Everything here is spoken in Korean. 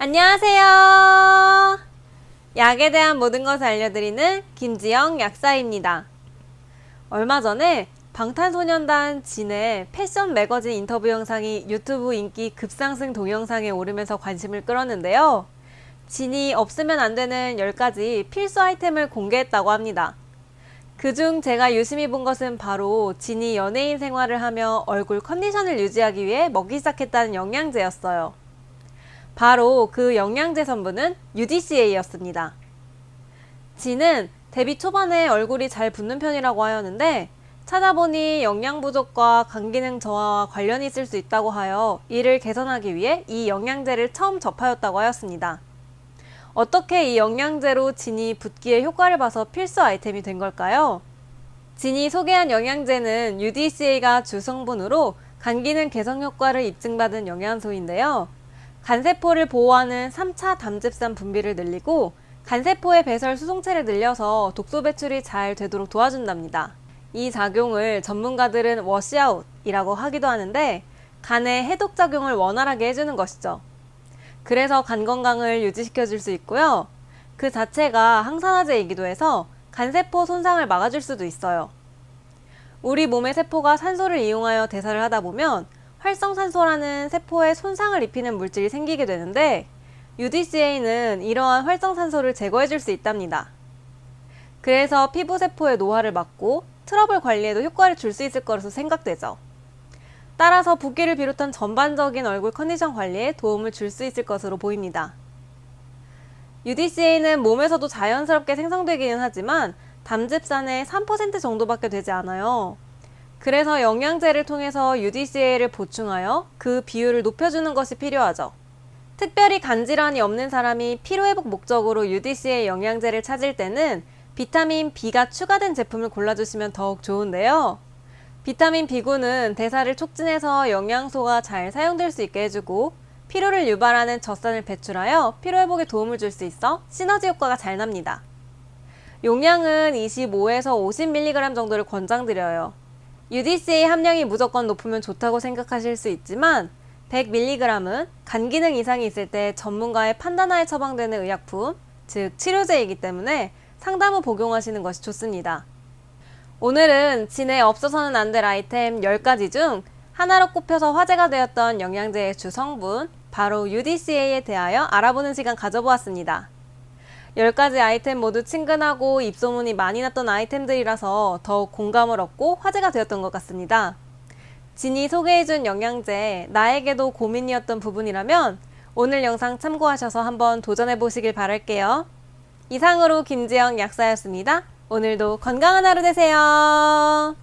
안녕하세요. 약에 대한 모든 것을 알려드리는 김지영 약사입니다. 얼마 전에 방탄소년단 진의 패션 매거진 인터뷰 영상이 유튜브 인기 급상승 동영상에 오르면서 관심을 끌었는데요. 진이 없으면 안 되는 10가지 필수 아이템을 공개했다고 합니다. 그중 제가 유심히 본 것은 바로 진이 연예인 생활을 하며 얼굴 컨디션을 유지하기 위해 먹기 시작했다는 영양제였어요. 바로 그 영양제 성분은 UDCA였습니다. 진은 데뷔 초반에 얼굴이 잘 붓는 편이라고 하였는데 찾아보니 영양 부족과 간 기능 저하와 관련이 있을 수 있다고 하여 이를 개선하기 위해 이 영양제를 처음 접하였다고 하였습니다. 어떻게 이 영양제로 진이 붓기에 효과를 봐서 필수 아이템이 된 걸까요? 진이 소개한 영양제는 UDCA가 주성분으로 간 기능 개선 효과를 입증받은 영양소인데요. 간세포를 보호하는 3차 담즙산 분비를 늘리고 간세포의 배설 수송체를 늘려서 독소 배출이 잘 되도록 도와준답니다. 이 작용을 전문가들은 워시아웃이라고 하기도 하는데 간의 해독 작용을 원활하게 해주는 것이죠. 그래서 간 건강을 유지시켜 줄 수 있고요. 그 자체가 항산화제이기도 해서 간세포 손상을 막아줄 수도 있어요. 우리 몸의 세포가 산소를 이용하여 대사를 하다 보면 활성산소라는 세포에 손상을 입히는 물질이 생기게 되는데 UDCA는 이러한 활성산소를 제거해 줄 수 있답니다. 그래서 피부 세포의 노화를 막고 트러블 관리에도 효과를 줄 수 있을 것으로 생각되죠. 따라서 붓기를 비롯한 전반적인 얼굴 컨디션 관리에 도움을 줄 수 있을 것으로 보입니다. UDCA는 몸에서도 자연스럽게 생성되기는 하지만 담즙산의 3% 정도밖에 되지 않아요. 그래서 영양제를 통해서 UDCA를 보충하여 그 비율을 높여주는 것이 필요하죠. 특별히 간질환이 없는 사람이 피로회복 목적으로 UDCA 영양제를 찾을 때는 비타민 B가 추가된 제품을 골라주시면 더욱 좋은데요. 비타민 B군은 대사를 촉진해서 영양소가 잘 사용될 수 있게 해주고 피로를 유발하는 젖산을 배출하여 피로회복에 도움을 줄 수 있어 시너지 효과가 잘 납니다. 용량은 25에서 50mg 정도를 권장드려요. UDCA 함량이 무조건 높으면 좋다고 생각하실 수 있지만 100mg은 간 기능 이상이 있을 때 전문가의 판단하에 처방되는 의약품, 즉 치료제이기 때문에 상담 후 복용하시는 것이 좋습니다. 오늘은 진에 없어서는 안 될 아이템 10가지 중 하나로 꼽혀서 화제가 되었던 영양제의 주 성분, 바로 UDCA에 대하여 알아보는 시간 가져보았습니다. 10가지 아이템 모두 친근하고 입소문이 많이 났던 아이템들이라서 더욱 공감을 얻고 화제가 되었던 것 같습니다. 진이 소개해준 영양제, 나에게도 고민이었던 부분이라면 오늘 영상 참고하셔서 한번 도전해보시길 바랄게요. 이상으로 김지영 약사였습니다. 오늘도 건강한 하루 되세요.